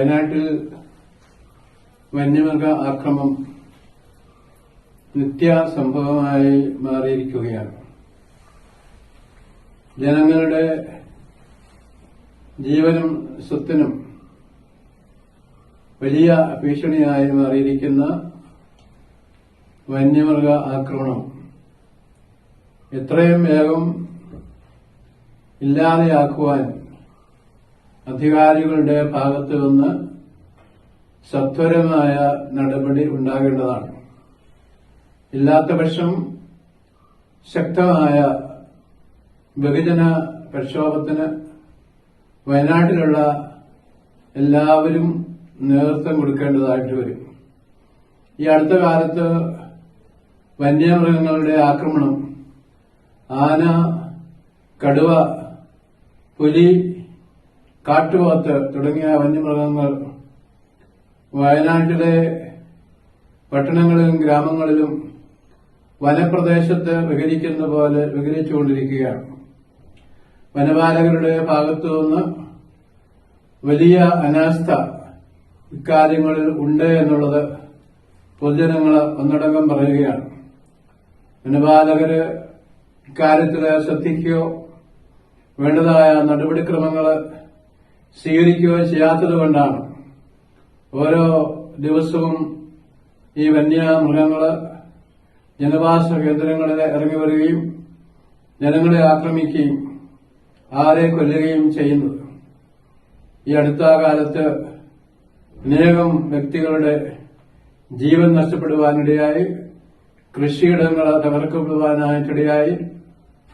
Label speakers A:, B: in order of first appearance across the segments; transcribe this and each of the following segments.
A: വയനാട്ടിൽ വന്യമൃഗ ആക്രമം നിത്യ സംഭവമായി മാറിയിരിക്കുകയാണ്. ജനങ്ങളുടെ ജീവനും സ്വത്തിനും വലിയ ഭീഷണിയായി മാറിയിരിക്കുന്ന വന്യമൃഗ ആക്രമണം എത്രയും വേഗം ഇല്ലാതെയാക്കുവാൻ അധികാരികളുടെ ഭാഗത്തു നിന്ന് സത്വരമായ നടപടി ഉണ്ടാകേണ്ടതാണ്. ഇല്ലാത്ത പക്ഷം ശക്തമായ ബഹുജന പ്രക്ഷോഭത്തിന് വയനാട്ടിലുള്ള എല്ലാവരും നേതൃത്വം കൊടുക്കേണ്ടതായിട്ട് വരും. ഈ അടുത്ത കാലത്ത് വന്യമൃഗങ്ങളുടെ ആക്രമണം ആന കടുവ പുലി കാട്ടുപോത്ത് തുടങ്ങിയ വന്യമൃഗങ്ങൾ വയനാട്ടിലെ പട്ടണങ്ങളിലും ഗ്രാമങ്ങളിലും വനപ്രദേശത്ത് വിഹരിക്കുന്ന പോലെ വിഹരിച്ചുകൊണ്ടിരിക്കുകയാണ്. വനപാലകരുടെ ഭാഗത്തുനിന്ന് വലിയ അനാസ്ഥ ഇക്കാര്യങ്ങളിൽ ഉണ്ട് എന്നുള്ളത് പൊതുജനങ്ങൾ ഒന്നടങ്കം പറയുകയാണ്. വനപാലകര് ഇക്കാര്യത്തിൽ ശ്രദ്ധിക്കുകയോ വേണ്ടതായ നടപടിക്രമങ്ങൾ സ്വീകരിക്കുകയോ ചെയ്യാത്തതുകൊണ്ടാണ് ഓരോ ദിവസവും ഈ വന്യമൃഗങ്ങൾ ജനവാസ കേന്ദ്രങ്ങളിൽ ഇറങ്ങി വരികയും ജനങ്ങളെ ആക്രമിക്കുകയും ആരെ കൊല്ലുകയും ചെയ്യുന്നത്. ഈ അടുത്ത കാലത്ത് അനേകം വ്യക്തികളുടെ ജീവൻ നഷ്ടപ്പെടുവാനിടയായി കൃഷിയിടങ്ങൾ തകർക്കപ്പെടുവാനായിട്ടിടയായി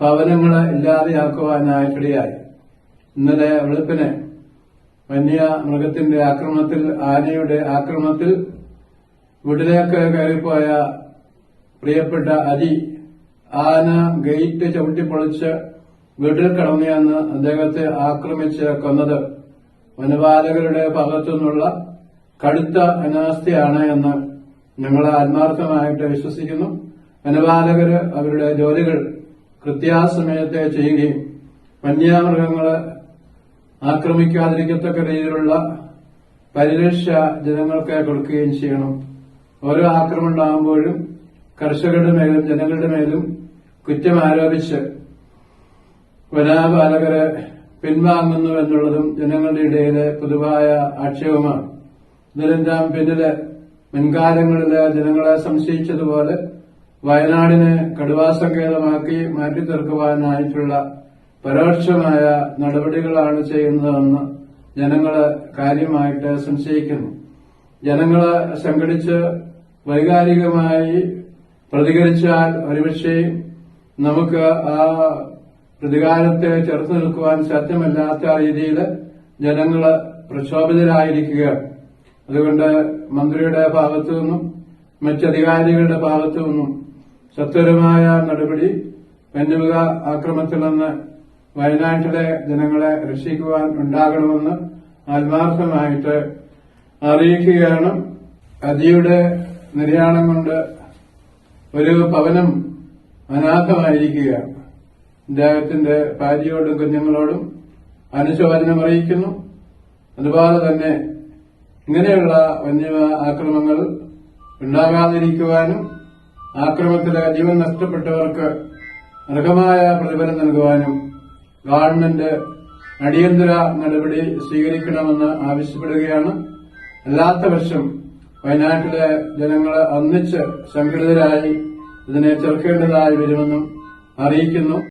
A: ഭവനങ്ങൾ ഇല്ലാതെയാക്കുവാനായിട്ടിടയായി. ഇന്നലെ വെളുപ്പിന് വന്യ മൃഗത്തിന്റെ ആക്രമണത്തിൽ ആനയുടെ ആക്രമണത്തിൽ വീട്ടിലേക്ക് കയറിപ്പോയ പ്രിയപ്പെട്ട അരി ആന ഗേറ്റ് ചവിട്ടിപ്പൊളിച്ച് വീട്ടിൽ കടന്നുവന്ന് അദ്ദേഹത്തെ ആക്രമിച്ച് കൊന്നത്. വനപാലകരുടെ ഭാഗത്തുനിന്നുള്ള കടുത്ത അനാസ്ഥയാണ് എന്ന് ഞങ്ങൾ ആത്മാർത്ഥമായിട്ട് വിശ്വസിക്കുന്നു. വനപാലകർ അവരുടെ ജോലികൾ കൃത്യാസമയത്തെ ചെയ്യുകയും വന്യമൃഗങ്ങളെ ആക്രമിക്കാതിരിക്കത്തക്ക രീതിയിലുള്ള പരിരക്ഷ ജനങ്ങൾക്ക് കൊടുക്കുകയും ചെയ്യണം. ഓരോ ആക്രമണം ഉണ്ടാകുമ്പോഴും കർഷകരുടെ മേലും ജനങ്ങളുടെ മേലും കുറ്റം ആരോപിച്ച് വനാപാലകരെ പിൻവാങ്ങുന്നു എന്നുള്ളതും ജനങ്ങളുടെ ഇടയിലെ പൊതുവായ ആക്ഷേപമാണ്. ഇതിലെല്ലാം പിന്നിലെ മുൻകാലങ്ങളിലെ ജനങ്ങളെ സംശയിച്ചതുപോലെ വയനാടിനെ കടുവാസങ്കേതമാക്കി മാറ്റി തീർക്കുവാനായിട്ടുള്ള പരോക്ഷമായ നടപടികളാണ് ചെയ്യുന്നതെന്ന് ജനങ്ങൾ കാര്യമായിട്ട് സംശയിക്കുന്നു. ജനങ്ങളെ സംഘടിച്ച് വൈകാരികമായി പ്രതികരിച്ചാൽ ഒരുപക്ഷെ നമുക്ക് ആ പ്രതികാരത്തെ ചെറുത്തു നിൽക്കുവാൻ സാധ്യമല്ലാത്ത രീതിയിൽ ജനങ്ങൾ പ്രക്ഷോഭിതരായിരിക്കുകയാണ്. അതുകൊണ്ട് മന്ത്രിയുടെ ഭാഗത്തു നിന്നും മറ്റധികാരികളുടെ ഭാഗത്തു നിന്നും സത്വരമായ നടപടി വന്യമുഖ ആക്രമത്തിൽ നിന്ന് വയനാട്ടിലെ ജനങ്ങളെ രക്ഷിക്കുവാൻ ഉണ്ടാകണമെന്ന് ആത്മാർത്ഥമായിട്ട് അറിയിക്കുകയാണ്. അതിയുടെ നിര്യാണം കൊണ്ട് ഒരു ഭവനം അനാഥമായിരിക്കുകയാണ്. അദ്ദേഹത്തിന്റെ ഭാര്യയോടും കുഞ്ഞുങ്ങളോടും അനുശോചനം അറിയിക്കുന്നു. അതുപോലെ തന്നെ ഇങ്ങനെയുള്ള വന്യ ആക്രമങ്ങൾ ഉണ്ടാകാതിരിക്കുവാനും ആക്രമത്തിലെ ജീവൻ നഷ്ടപ്പെട്ടവർക്ക് അർഹമായ പ്രതിഫലം നൽകുവാനും ഗവൺമെന്റ് അടിയന്തര നടപടി സ്വീകരിക്കണമെന്ന് ആവശ്യപ്പെടുകയാണ്. അല്ലാത്ത പക്ഷം വയനാട്ടിലെ ജനങ്ങൾ ഒന്നിച്ച് സംഘടിതരായി ഇതിനെ ചെറുക്കേണ്ടതായി വരുമെന്നും അറിയിക്കുന്നു.